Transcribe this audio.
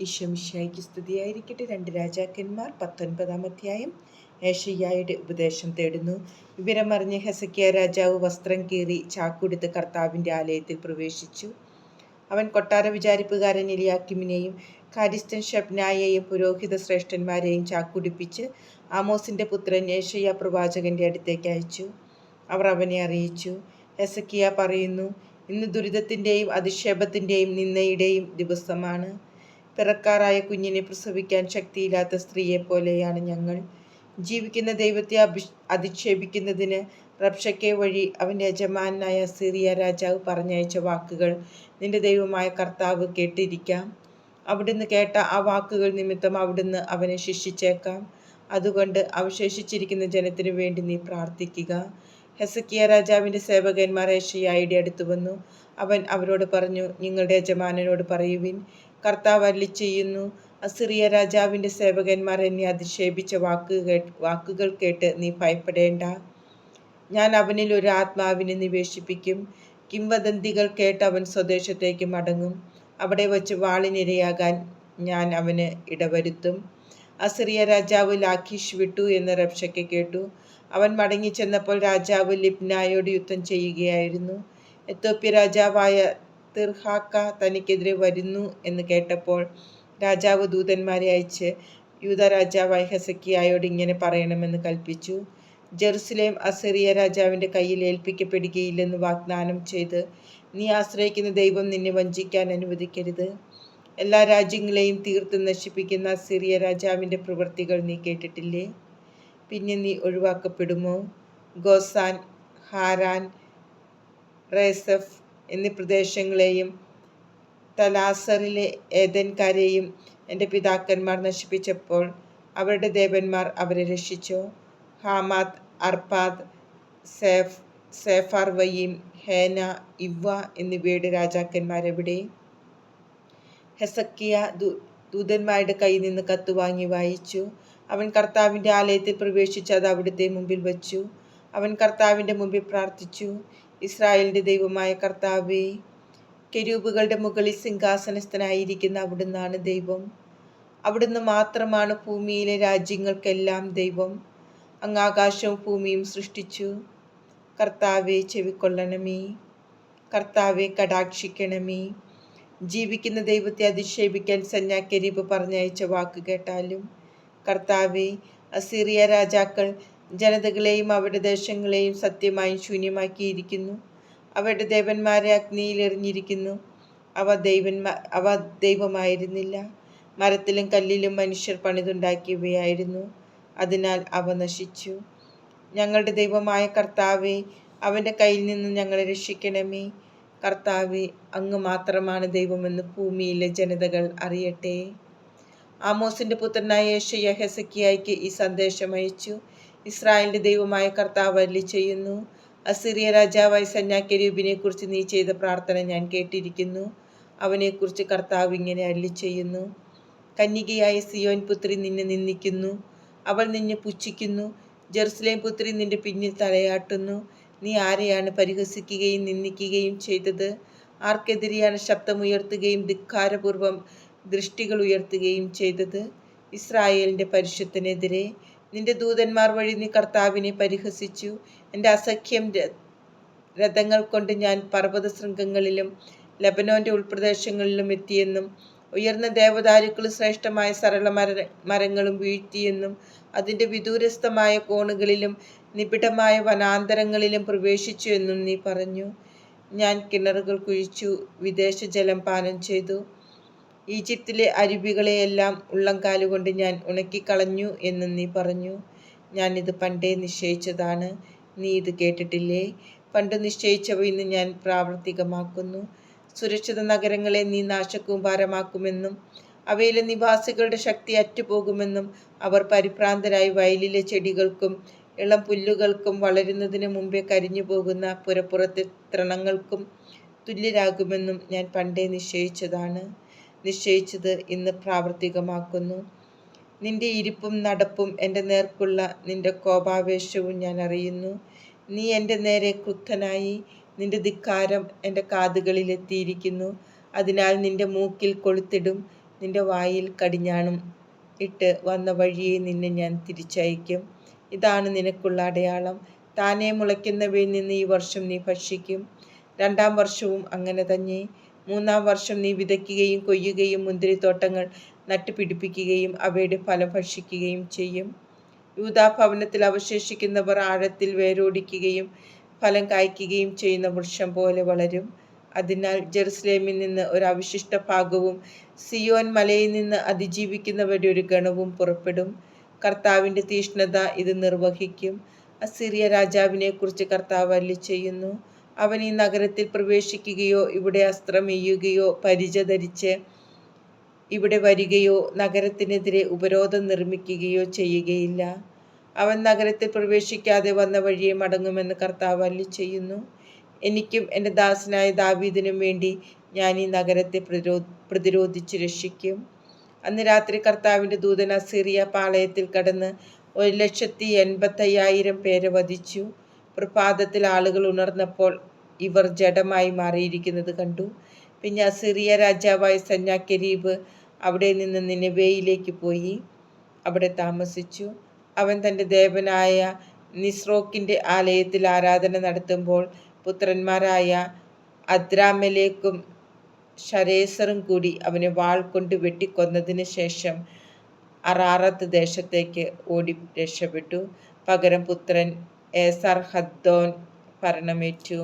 ഈശോമിശിഹായ്ക്ക് സ്തുതിയായിരിക്കട്ടെ. രണ്ട് രാജാക്കന്മാർ പത്തൊൻപതാം അധ്യായം ഏഷയ്യായുടെ ഉപദേശം തേടുന്നു. വിവരമറിഞ്ഞ് ഹെസക്കിയ രാജാവ് വസ്ത്രം കീറി ചാക്കുടുത്ത് കർത്താവിന്റെ ആലയത്തിൽ പ്രവേശിച്ചു. അവൻ കൊട്ടാര വിചാരിപ്പുകാരൻ ഇലിയാക്കിമിനെയും കാര്യസ്ഥൻ ഷബ്നായെയും പുരോഹിത ശ്രേഷ്ഠന്മാരെയും ചാക്കുടിപ്പിച്ച് ആമോസിന്റെ പുത്രൻ ഏഷയ്യ പ്രവാചകന്റെ അടുത്തേക്ക് അയച്ചു. അവർ അവനെ അറിയിച്ചു. ഹെസക്കിയ പറയുന്നു ഇന്ന് ദുരിതത്തിന്റെയും അധിക്ഷേപത്തിന്റെയും നിന്നയുടെയും ദിവസമാണ്. പിറക്കാറായ കുഞ്ഞിനെ പ്രസവിക്കാൻ ശക്തിയില്ലാത്ത സ്ത്രീയെ പോലെയാണ് ഞങ്ങൾ. ജീവിക്കുന്ന ദൈവത്തെ അഭി അധിക്ഷേപിക്കുന്നതിന് റബ്ഷക്കെ വഴി അവന്റെ യജമാനായ സിറിയ രാജാവ് പറഞ്ഞയച്ച വാക്കുകൾ നിന്റെ ദൈവമായ കർത്താവ് കേട്ടിരിക്കാം. അവിടുന്ന് കേട്ട ആ വാക്കുകൾ നിമിത്തം അവിടുന്ന് അവനെ ശിക്ഷിച്ചേക്കാം. അതുകൊണ്ട് അവശേഷിച്ചിരിക്കുന്ന ജനത്തിനു വേണ്ടി നീ പ്രാർത്ഥിക്കുക. ഹെസക്കിയ രാജാവിന്റെ സേവകന്മാർ ഏഷ്യയുടെ അടുത്തു വന്നു. അവൻ അവരോട് പറഞ്ഞു നിങ്ങളുടെ യജമാനനോട് പറയുവിൻ കർത്താവ് അല്ലി ചെയ്യുന്നു. അസിറിയ രാജാവിന്റെ സേവകന്മാർ എന്നെ അധിക്ഷേപിച്ച വാക്കുകൾ വാക്കുകൾ കേട്ട് നീ ഭയപ്പെടേണ്ട. ഞാൻ അവനിൽ ഒരു ആത്മാവിനെ നിവേശിപ്പിക്കും. കിംവദന്തികൾ കേട്ട് അവൻ സ്വദേശത്തേക്ക് മടങ്ങും. അവിടെ വച്ച് വാളിനിരയാകാൻ ഞാൻ അവന് ഇടവരുത്തും. അസിറിയ രാജാവ് ലാഖീഷ് വിട്ടു എന്ന് റബ്ഷയ്ക്ക് കേട്ടു. അവൻ മടങ്ങി ചെന്നപ്പോൾ രാജാവ് ലിബ്നായോട് യുദ്ധം ചെയ്യുകയായിരുന്നു. എത്തോപ്യ രാജാവായ തിർഹാക്ക തനിക്കെതിരെ വരുന്നു എന്ന് കേട്ടപ്പോൾ രാജാവ് ദൂതന്മാരെ അയച്ച് യൂത രാജാവായ ഹെസക്കിയായോട് ഇങ്ങനെ പറയണമെന്ന് കൽപ്പിച്ചു. ജെറുസലേം അസറിയ രാജാവിന്റെ കയ്യിൽ ഏൽപ്പിക്കപ്പെടുകയില്ലെന്ന് വാഗ്ദാനം ചെയ്ത് നീ ആശ്രയിക്കുന്ന ദൈവം നിന്നെ വഞ്ചിക്കാൻ അനുവദിക്കരുത്. എല്ലാ രാജ്യങ്ങളെയും തീർത്ത് നശിപ്പിക്കുന്ന സിറിയ രാജാവിന്റെ പ്രവൃത്തികൾ നീ കേട്ടിട്ടില്ലേ? പിന്നെ നീ ഒഴിവാക്കപ്പെടുമോ? ഗോസാൻ ഹാരാൻ റേസഫ് എന്നീ പ്രദേശങ്ങളെയും തലാസറിലെ ഏതൻകാരെയും എന്റെ പിതാക്കന്മാർ നശിപ്പിച്ചപ്പോൾ അവരുടെ ദേവന്മാർ അവരെ രക്ഷിച്ചു. ഹാമാദ് അർപ്പാദ് സേഫ് സേഫാർ വയീം ഹേന ഇവ എന്നിവയുടെ രാജാക്കന്മാരെവിടെ? ഹെസക്കിയ ദൂതന്മാരുടെ കയ്യിൽ നിന്ന് കത്ത് വാങ്ങി വായിച്ചു. അവൻ കർത്താവിന്റെ ആലയത്തിൽ പ്രവേശിച്ച് അത് അവിടുത്തെ മുമ്പിൽ വച്ചു. അവൻ കർത്താവിന്റെ മുമ്പിൽ പ്രാർത്ഥിച്ചു. ഇസ്രായേലിന്റെ ദൈവമായ കർത്താവേ കെരൂബുകളുടെ മുകളിൽ സിംഹാസനസ്ഥനായിരിക്കുന്ന അവിടുന്നാണ് ദൈവം. അവിടുന്ന് മാത്രമാണ് ഭൂമിയിലെ രാജ്യങ്ങൾക്കെല്ലാം ദൈവം. അങ്ങ് ആകാശവും ഭൂമിയും സൃഷ്ടിച്ചു. കർത്താവെ ചെവിക്കൊള്ളണമേ. കർത്താവെ കടാക്ഷിക്കണമേ. ജീവിക്കുന്ന ദൈവത്തെ അധിക്ഷേപിക്കാൻ സന്യാക്കരീബ് പറഞ്ഞയച്ച വാക്ക് കേട്ടാലും കർത്താവെ അസീറിയ രാജാക്കൾ ജനതകളെയും അവരുടെ ദേശങ്ങളെയും സത്യമായും ശൂന്യമാക്കിയിരിക്കുന്നു. അവരുടെ ദേവന്മാരെ അഗ്നിയിൽ എറിഞ്ഞിരിക്കുന്നു. അവ ദൈവന്മാ അവ ദൈവമായിരുന്നില്ല. മരത്തിലും കല്ലിലും മനുഷ്യർ പണിതുണ്ടാക്കിയവയായിരുന്നു. അതിനാൽ അവ നശിച്ചു. ഞങ്ങളുടെ ദൈവമായ കർത്താവെ അവന്റെ കയ്യിൽ നിന്ന് ഞങ്ങളെ രക്ഷിക്കണമേ. കർത്താവെ അങ്ങ് മാത്രമാണ് ദൈവമെന്ന് ഭൂമിയിലെ ജനതകൾ അറിയട്ടെ. ആമോസിന്റെ പുത്രനായ യേശയ്യ ഹെസക്കിയായിക്ക് ഈ സന്ദേശം അയച്ചു ഇസ്രായേലിന്റെ ദൈവമായ കർത്താവ് അല്ലി ചെയ്യുന്നു. അസിറിയ രാജാവായ സന്യാക്കരൂപിനെ കുറിച്ച് നീ ചെയ്ത പ്രാർത്ഥന ഞാൻ കേട്ടിരിക്കുന്നു. അവനെക്കുറിച്ച് കർത്താവ് ഇങ്ങനെ അല്ലി ചെയ്യുന്നു. കന്യകയായ സിയോൻ പുത്രി നിന്നെ നിന്ദിക്കുന്നു. അവൾ നിന്നെ പുച്ഛിക്കുന്നു. ജെറുസലേം പുത്രി നിന്റെ പിന്നിൽ തലയാട്ടുന്നു. നീ ആരെയാണ് പരിഹസിക്കുകയും നിന്ദിക്കുകയും ചെയ്തത്? ആർക്കെതിരെയാണ് ശബ്ദമുയർത്തുകയും ധിക്കാരപൂർവം ദൃഷ്ടികൾ ഉയർത്തുകയും ചെയ്തത്? ഇസ്രായേലിന്റെ പരിശുദ്ധനെതിരെ നിന്റെ ദൂതന്മാർ വഴി നീ കർത്താവിനെ പരിഹസിച്ചു. എന്റെ അസഖ്യം രഥങ്ങൾ കൊണ്ട് ഞാൻ പർവത ശൃംഗങ്ങളിലും ലബനോന്റെ ഉൾപ്രദേശങ്ങളിലും എത്തിയെന്നും ഉയർന്ന ദേവദാരുക്കളും ശ്രേഷ്ഠമായ സരള മര മരങ്ങളും വീഴ്ത്തിയെന്നും അതിന്റെ വിദൂരസ്ഥമായ കോണുകളിലും നിബിഡമായ വനാന്തരങ്ങളിലും പ്രവേശിച്ചു എന്നും നീ പറഞ്ഞു. ഞാൻ കിണറുകൾ കുഴിച്ചു വിദേശ ജലം പാനം ചെയ്തു. ഈജിപ്തിലെ അരുവികളെയെല്ലാം ഉള്ളംകാലുകൊണ്ട് ഞാൻ ഉണക്കിക്കളഞ്ഞു എന്ന് നീ പറഞ്ഞു. ഞാനിത് പണ്ടേ നിശ്ചയിച്ചതാണ്. നീ ഇത് കേട്ടിട്ടില്ലേ? പണ്ട് നിശ്ചയിച്ചവ ഇന്ന് ഞാൻ പ്രാവർത്തികമാക്കുന്നു. സുരക്ഷിത നഗരങ്ങളെ നീ നാശകൂമ്പാരമാക്കുമെന്നും അവയിലെ നിവാസികളുടെ ശക്തി അറ്റുപോകുമെന്നും അവർ പരിഭ്രാന്തരായി വയലിലെ ചെടികൾക്കും ഇളം പുല്ലുകൾക്കും വളരുന്നതിന് മുമ്പേ കരിഞ്ഞു പോകുന്ന പുരപ്പുറത്തെ തൃണങ്ങൾക്കും തുല്യരാകുമെന്നും ഞാൻ പണ്ടേ നിശ്ചയിച്ചതാണ്. നിശ്ചയിച്ചത് ഇന്ന് പ്രാവർത്തികമാക്കുന്നു. നിന്റെ ഇരിപ്പും നടപ്പും എന്റെ നേർക്കുള്ള നിന്റെ കോപാവേശവും ഞാൻ അറിയുന്നു. നീ എന്റെ നേരെ ക്രുദ്ധനായി നിന്റെ ധിക്കാരം എന്റെ കാതുകളിലെത്തിയിരിക്കുന്നു അതിനാൽ നിന്റെ മൂക്കിൽ കൊളുത്തിടും നിന്റെ വായിൽ കടിഞ്ഞാണും ഇട്ട് വന്ന വഴിയെ നിന്നെ ഞാൻ തിരിച്ചയക്കും. ഇതാണ് നിനക്കുള്ള അടയാളം. താനെ മുളയ്ക്കുന്നവയിൽ നിന്ന് ഈ വർഷം നീ ഭക്ഷിക്കും. രണ്ടാം വർഷവും അങ്ങനെ തന്നെ. മൂന്നാം വർഷം നീ വിതയ്ക്കുകയും കൊയ്യുകയും മുന്തിരിത്തോട്ടങ്ങൾ നട്ടുപിടിപ്പിക്കുകയും അവയുടെ ഫലം ഭക്ഷിക്കുകയും ചെയ്യും. യൂതാഭവനത്തിൽ അവശേഷിക്കുന്നവർ ആഴത്തിൽ വേരോടിക്കുകയും ഫലം കായ്ക്കുകയും ചെയ്യുന്ന വൃക്ഷം പോലെ വളരും. അതിനാൽ ജെറുസലേമിൽ നിന്ന് ഒരു അവശിഷ്ട ഭാഗവും സിയോൻ മലയിൽ നിന്ന് അതിജീവിക്കുന്നവരുടെ ഒരു ഗണവും പുറപ്പെടും. കർത്താവിന്റെ തീഷ്ണത ഇത് നിർവഹിക്കും. അസീറിയ രാജാവിനെ കുറിച്ച് കർത്താവ് അല്ലി ചെയ്യുന്നു. അവൻ ഈ നഗരത്തിൽ പ്രവേശിക്കുകയോ ഇവിടെ അസ്ത്രമെയ്യുകയോ പരിച ധരിച്ച് ഇവിടെ വരികയോ നഗരത്തിനെതിരെ ഉപരോധം നിർമ്മിക്കുകയോ ചെയ്യുകയില്ല. അവൻ നഗരത്തിൽ പ്രവേശിക്കാതെ വന്ന വഴിയെ മടങ്ങുമെന്ന് കർത്താവ് അല്ലി ചെയ്യുന്നു. എനിക്കും എന്റെ ദാസനായ ദാവീദിനും വേണ്ടി ഞാൻ ഈ നഗരത്തെ പ്രതിരോ പ്രതിരോധിച്ച് രക്ഷിക്കും. അന്ന് രാത്രി കർത്താവിന്റെ ദൂതൻ അസീറിയ പാളയത്തിൽ കടന്ന് ഒരു ലക്ഷത്തി എൺപത്തയ്യായിരം പേരെ വധിച്ചു. പ്രഭാതത്തിൽ ആളുകൾ ഉണർന്നപ്പോൾ ഇവർ ജഡമായി മാറിയിരിക്കുന്നത് കണ്ടു. പിന്നെ അസിറിയ രാജാവായ സന്യാക്കരീബ് അവിടെ നിന്ന് നിലവേയിലേക്ക് പോയി. അവിടെ താമസിച്ചു. അവൻ തന്റെ ദേവനായ നിസ്രോക്കിന്റെ ആലയത്തിൽ ആരാധന നടത്തുമ്പോൾ പുത്രന്മാരായ അദ്രാമലേക്കും ഷരേസറും കൂടി അവനെ വാൾ കൊണ്ട് വെട്ടിക്കൊന്നതിന് ശേഷം അറാറത്ത് ദേശത്തേക്ക് ഓടി രക്ഷപ്പെട്ടു. പകരം പുത്രൻ ഏസർ ഹദ്ദോൻ ഭരണമേറ്റു